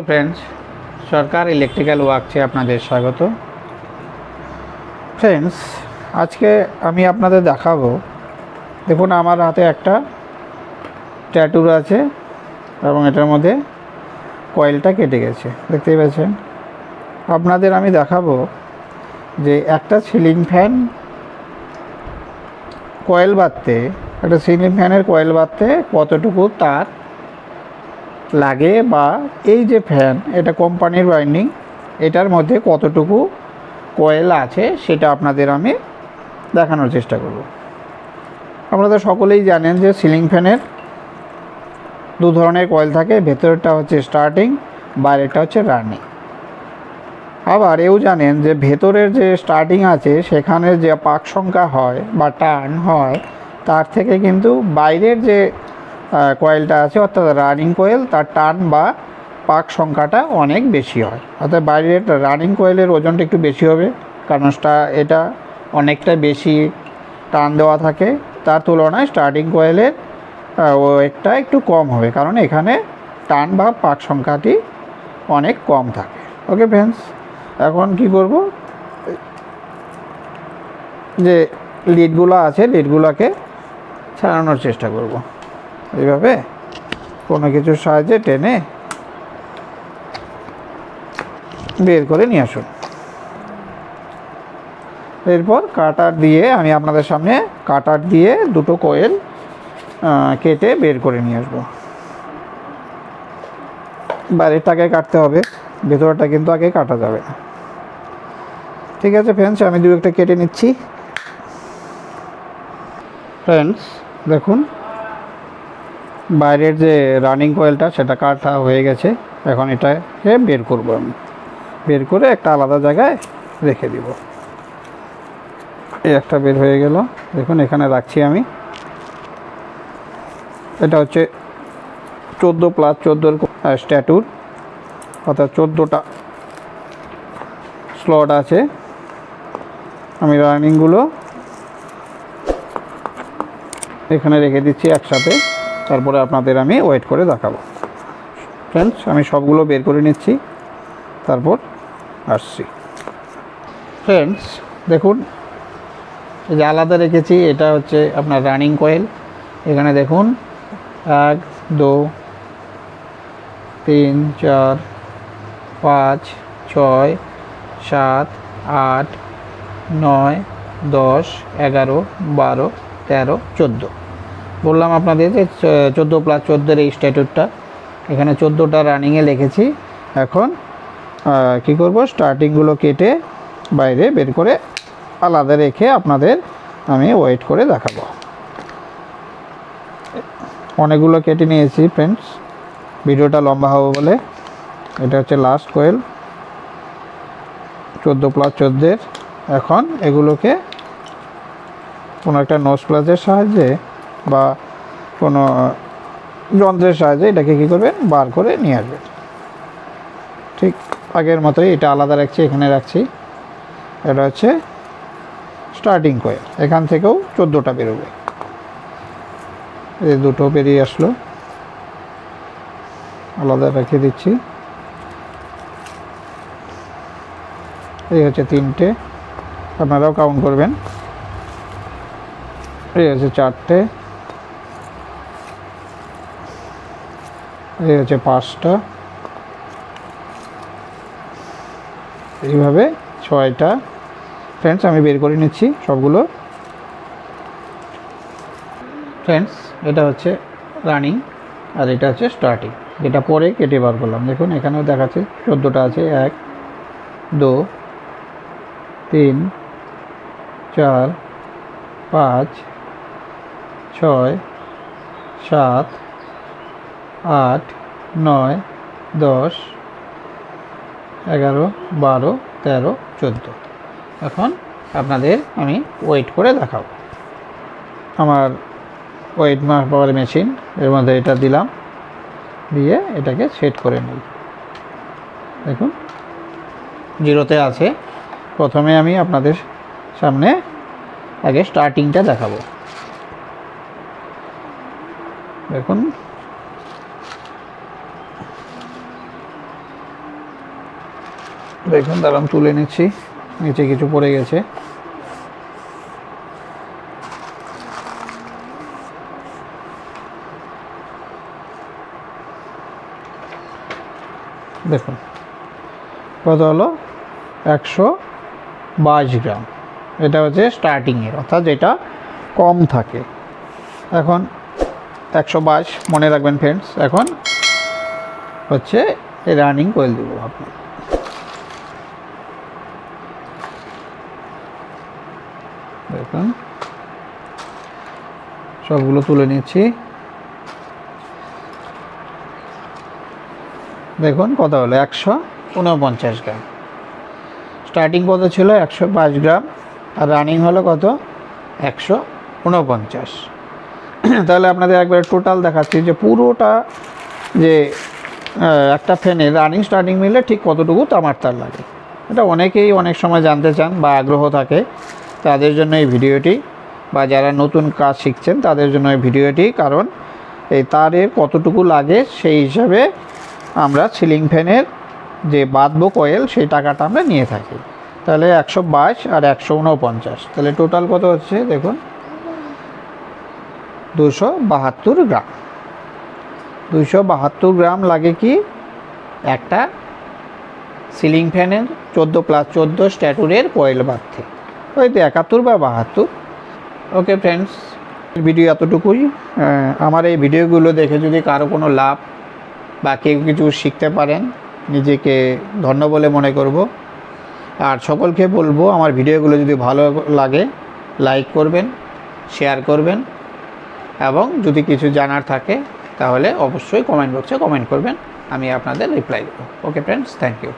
Hello friends Sarkar electrical ওয়ার্কসে আপনাদের স্বাগত। ফ্রেন্ডস আজকে আমি আপনাদের দেখাবো, দেখুন আমার হাতে একটা ট্যাটুর আছে এবং এটার মধ্যে কয়েলটা কেটে গেছে, দেখতেই পাচ্ছেন আপনাদের আমি দেখাবো যে একটা সিলিং ফ্যান কয়েল বাঁধতে, একটা সিলিং ফ্যানের কয়েল বাঁধতে কতটুকু তার লাগে বা এই যে ফ্যান এটা কোম্পানির ওয়াইন্ডিং এটার মধ্যে কতটুকু কয়েল আছে সেটা আপনাদের আমি দেখানোর চেষ্টা করব। আপনারা সকলেই জানেন যে সিলিং ফ্যানের দু ধরনের কয়েল থাকে, ভেতরেরটা হচ্ছে স্টার্টিং বাইরেরটা হচ্ছে রানিং আবার এও জানেন যে ভেতরের যে স্টার্টিং আছে, সেখানে যে পাক সংখ্যা হয় বা টার্ন হয়, তার থেকে কিন্তু বাইরের যে কয়েলটা আছে, অর্থাৎ রানিং কয়েল, তার টান বা পাক সংখ্যাটা অনেক বেশি হয়। অর্থাৎ বাইরের রানিং কয়েলের ওজনটা একটু বেশি হবে, কারণ এটা অনেকটা বেশি টান দেওয়া থাকে। তার তুলনায় স্টার্টিং কয়েলের ওয়েটটা একটু কম হবে, কারণ এখানে টান বা পাক সংখ্যাটি অনেক কম থাকে। ওকে ফ্রেন্ডস এখন কি করব? যে লিডগুলো আছে লিডগুলোকে ছাড়ানোর চেষ্টা করব। এইভাবে কোনো কিছুর সাহায্যে টেনে বের করে নিয়ে আসুন। এরপর কাটার দিয়ে আমি আপনাদের সামনে কাটার দিয়ে দুটো কোয়েল কেটে বের করে নিয়ে আসব। বাইরেরটাকে কাটতে হবে, ভেতরটা কিন্তু আগে কাটা যাবে না। ঠিক আছে ফ্রেন্ডস আমি দু একটা কেটে নিচ্ছি। ফ্রেন্ডস দেখুন বাইরের যে রানিং কয়েলটা সেটা কাটা হয়ে গেছে। এখন এটাকে বের করব আমি। বের করে একটা আলাদা জায়গায় রেখে দিব। এই একটা বের হয়ে গেল। দেখুন, এখানে রাখছি আমি। এটা হচ্ছে চোদ্দ প্লাস চোদ্দোর স্ট্যাটুর অর্থাৎ চোদ্দোটা স্লট আছে। আমি রানিংগুলো এখানে রেখে দিচ্ছি একসাথে। তারপরে আপনাদের আমি ওয়েট করে দেখাবো। ফ্রেন্ডস আমি সবগুলো বের করে নিচ্ছি। তারপর আসছি। ফ্রেন্ডস দেখুন, এই যে আলাদা রেখেছি, এটা হচ্ছে আপনার রানিং কয়েল এখানে দেখুন, এক, দু, তিন, চার, পাঁচ, ছয়, সাত, আট, নয়, দশ, এগারো, বারো, তেরো, চোদ্দ। বললাম আপনাদের যে চোদ্দ প্লাস চোদ্দোর এই স্ট্যাটুটটা এখানে চোদ্দোটা রানিংয়ে লিখেছি। এখন কি করব? স্টার্টিংগুলো কেটে বাইরে বের করে আলাদা রেখে আপনাদের আমি ওয়েট করে দেখাবো। অনেকগুলো কেটে নিয়েছি ফ্রেন্ডস ভিডিওটা লম্বা হবে বলে। এটা হচ্ছে লাস্ট কোয়েল চোদ্দ প্লাস চোদ্দের। এখন এগুলোকে কোনো একটা নোজ প্লাসের সাহায্যে বা কোনো যন্ত্রের সাহায্যে এটাকে কী করবেন? বার করে নিয়ে আসবেন। ঠিক আগের মতোই এটা আলাদা রাখছি, এখানে রাখছি। এটা হচ্ছে স্টার্টিং কয়েল এখান থেকেও চোদ্দোটা বেরোবে। এই দুটো বেরিয়ে আসলো। আলাদা রেখে দিচ্ছি। এই হচ্ছে তিনটে। আপনারাও কাউন্ট করবেন। এই হচ্ছে চারটে। এই হচ্ছে পাঁচটা। এইভাবে ছয়টা। ফ্রেন্ডস আমি বের করে নিচ্ছি সবগুলো। ফ্রেন্ডস এটা হচ্ছে রানিং আর এটা হচ্ছে স্টার্টিং যেটা পরে কেটে বার করলাম। দেখুন, এখানেও দেখাচ্ছে, চোদ্দোটা আছে, এক, দু, তিন, চার, পাঁচ, ছয়, সাত আট, নয়, দশ, এগারো, বারো, তেরো, চোদ্দ। এখন আপনাদের আমি ওয়েট করে দেখাবো। আমার ওয়েট মাপার মেশিন এর মধ্যে এটা দিলাম। দিয়ে এটাকে সেট করে নিই। দেখুন, জিরোতে আছে। প্রথমে আমি আপনাদের সামনে আগে স্টার্টিংটা দেখাবো। দেখুন দেখুন, দাঁড়ান, তুলে নিচ্ছি। নিচে কিছু পড়ে গেছে। দেখুন, কত হলো? একশো বাইশ গ্রাম। এটা হচ্ছে স্টার্টিংয়ের অর্থাৎ যেটা কম থাকে। এখন একশো বাইশ, মনে রাখবেন ফ্রেন্ডস এখন হচ্ছে রানিং কোয়েল দেবো আপনি দেখুন সবগুলো তুলে নিচ্ছি। দেখুন কত হলো? একশো উনপঞ্চাশ গ্রাম। স্টার্টিং কত ছিল? একশো পাঁচ গ্রাম। আর রানিং হলো কত? একশো উনপঞ্চাশ তাহলে আপনাদের একবার টোটাল দেখাচ্ছি যে পুরোটা যে একটা ফ্যানে রানিং স্টার্টিং মিলে ঠিক কতটুকু তামার তার লাগে। এটা অনেকেই অনেক সময় জানতে চান বা আগ্রহ থাকে। তাদের জন্য এই ভিডিওটি, বা যারা নতুন কাজ শিখছেন তাদের জন্য এই ভিডিওটি, কারণ এই তারের কতটুকু লাগে সেই হিসাবে আমরা সিলিং ফ্যানের যে বাঁধবো কয়েল, সেই টাকাটা আমরা নিয়ে থাকি। তাহলে একশো বাইশ আর একশো উনপঞ্চাশ তাহলে টোটাল কত হচ্ছে দেখুন? দুশো বাহাত্তর গ্রাম। দুশো বাহাত্তর গ্রাম লাগে কি? একটা সিলিং ফ্যানের চোদ্দ প্লাস চোদ্দ স্ট্যাটুরের কয়েল বাঁধতে। তো একাত্তর বা বাহাত্তর। ওকে ফ্রেন্ডস ভিডিও এতটুকুই। আমার এই ভিডিওগুলো দেখে যদি কারও কোনো লাভ বা কেউ কিছু শিখতে পারেন, নিজেকে ধন্য বলে মনে করব। আর সকলকে বলব, আমার ভিডিওগুলো যদি ভালো লাগে লাইক করবেন শেয়ার করবেন, এবং যদি কিছু জানার থাকে, তাহলে অবশ্যই কমেন্ট বক্সে কমেন্ট করবেন, আমি আপনাদের রিপ্লাই দেবো। Okay friends thank you